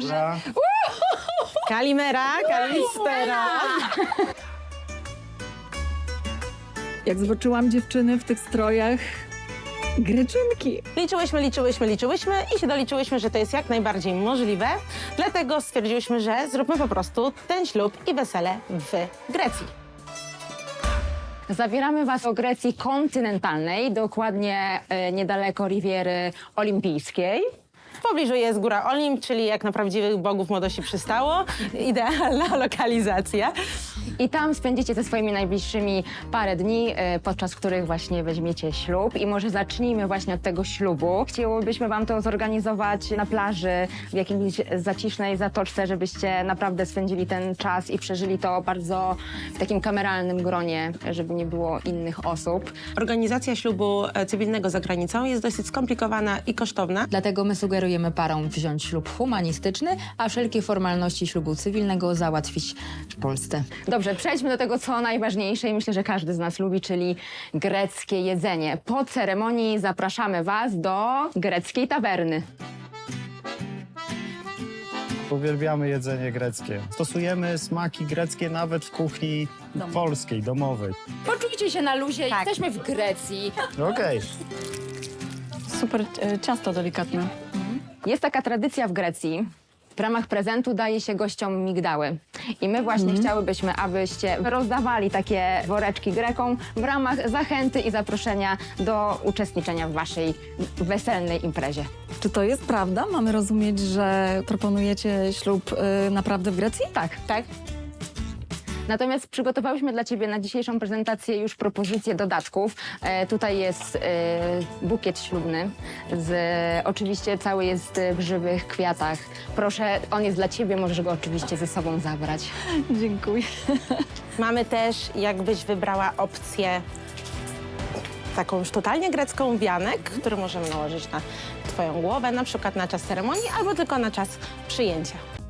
Dobra. Kalimera, Kalistera. Jak zobaczyłam dziewczyny w tych strojach, greczynki. Liczyłyśmy, liczyłyśmy, liczyłyśmy i się doliczyłyśmy, że to jest jak najbardziej możliwe. Dlatego stwierdziłyśmy, że zróbmy po prostu ten ślub i wesele w Grecji. Zabieramy Was do Grecji kontynentalnej, dokładnie e, niedaleko Riviery Olimpijskiej. W pobliżu jest góra Olimp, czyli jak na prawdziwych bogów młodości przystało. Idealna lokalizacja. I tam spędzicie ze swoimi najbliższymi parę dni, e, podczas których właśnie weźmiecie ślub. I może zacznijmy właśnie od tego ślubu. Chcielibyśmy Wam to zorganizować na plaży, w jakiejś zacisznej zatoczce, żebyście naprawdę spędzili ten czas i przeżyli to bardzo w takim kameralnym gronie, żeby nie było innych osób. Organizacja ślubu e, cywilnego za granicą jest dosyć skomplikowana i kosztowna. Dlatego my sugerujemy parom wziąć ślub humanistyczny, a wszelkie formalności ślubu cywilnego załatwić w Polsce. Dobrze, przejdźmy do tego, co najważniejsze i myślę, że każdy z nas lubi, czyli greckie jedzenie. Po ceremonii zapraszamy Was do greckiej tawerny. Uwielbiamy jedzenie greckie. Stosujemy smaki greckie nawet w kuchni polskiej, domowej. Poczujcie się na luzie, Tak. jesteśmy w Grecji. Okej. Super e, ciasto delikatne. Jest taka tradycja w Grecji. W ramach prezentu daje się gościom migdały. I my właśnie chciałybyśmy, abyście rozdawali takie woreczki Grekom w ramach zachęty i zaproszenia do uczestniczenia w Waszej weselnej imprezie. Czy to jest prawda? Mamy rozumieć, że proponujecie ślub y, naprawdę w Grecji? Tak, tak. Natomiast przygotowałyśmy dla Ciebie na dzisiejszą prezentację już propozycję dodatków. E, tutaj jest e, bukiet ślubny, z, oczywiście cały jest w żywych kwiatach. Proszę, on jest dla Ciebie, możesz go oczywiście ze sobą zabrać. Dziękuję. Mamy też, jakbyś wybrała opcję taką już totalnie grecką wianek, który możemy nałożyć na twoją głowę, na przykład na czas ceremonii albo tylko na czas przyjęcia.